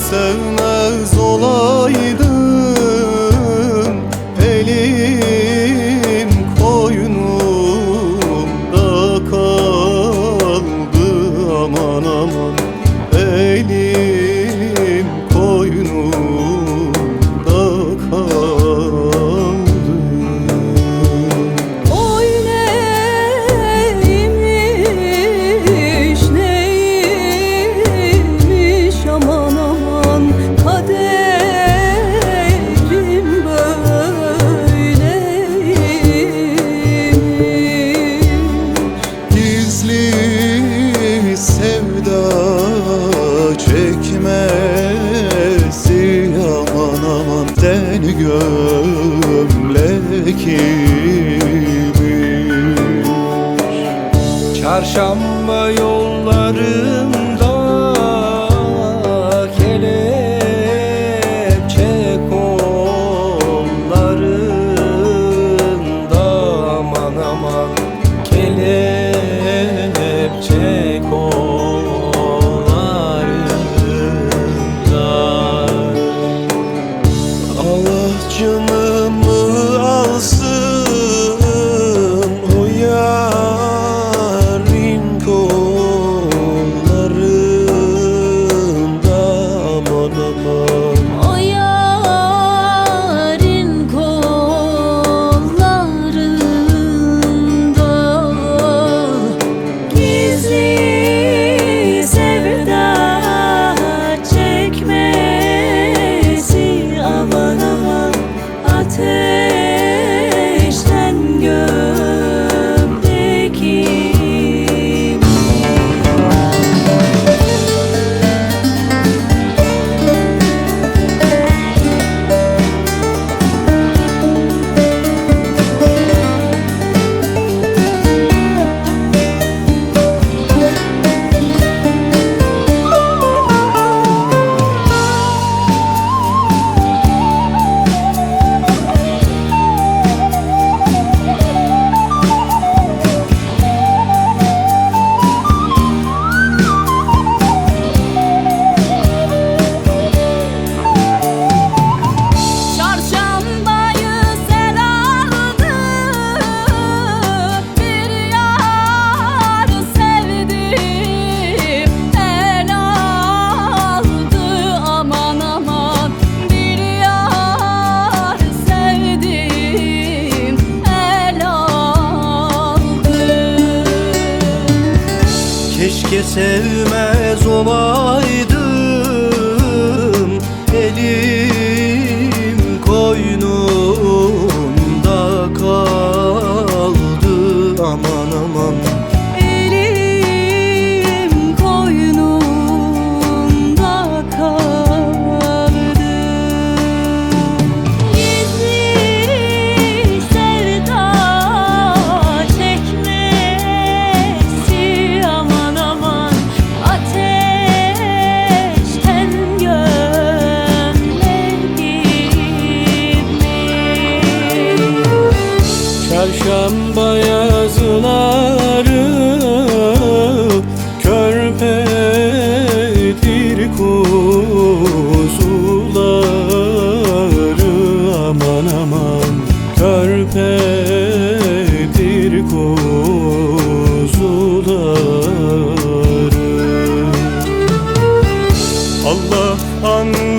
Sợ Çarşamba yollarımda Kelepçe kollarında. Aman aman kelepçe sevmez olaydı Çarşamba yazıları Körpedir kuzuları. Aman aman Körpedir kuzuları. Allah anlıyor